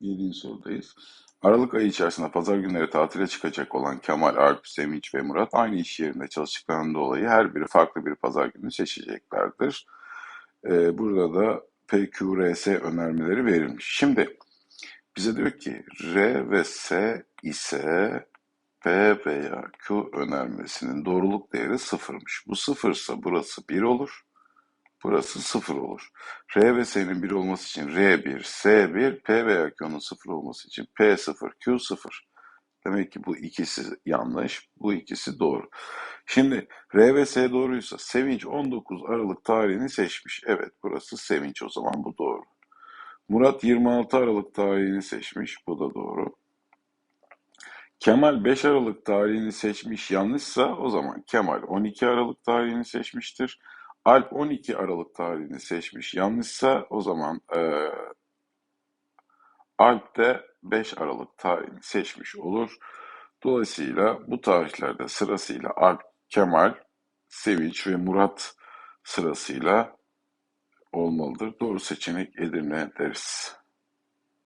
7. sorudayız. Aralık ayı içerisinde pazar günleri tatile çıkacak olan Kemal, Alp, Sevinç ve Murat aynı iş yerinde çalıştıklarından dolayı her biri farklı bir pazar günü seçeceklerdir. Ee, burada da PQRS önermeleri verilmiş. Şimdi bize diyor ki R ve S ise P veya Q önermesinin doğruluk değeri sıfırmış. Bu sıfırsa burası 1 olur. Burası 0 olur. R ve S'nin 1 olması için R1, S1, P veya Q'nun 0 olması için P0, Q0. Demek ki bu ikisi yanlış, bu ikisi doğru. Şimdi R ve S doğruysa Sevinç 19 Aralık tarihini seçmiş. Evet burası Sevinç o zaman bu doğru. Murat 26 Aralık tarihini seçmiş. Bu da doğru. Kemal 5 Aralık tarihini seçmiş yanlışsa o zaman Kemal 12 Aralık tarihini seçmiştir. Alp 12 Aralık tarihini seçmiş yanlışsa o zaman eee Alp de 5 Aralık tarihini seçmiş olur. Dolayısıyla bu tarihlerde sırasıyla Alp, Kemal, Sevinç ve Murat sırasıyla olmalıdır. Doğru seçenek Edirne deriz.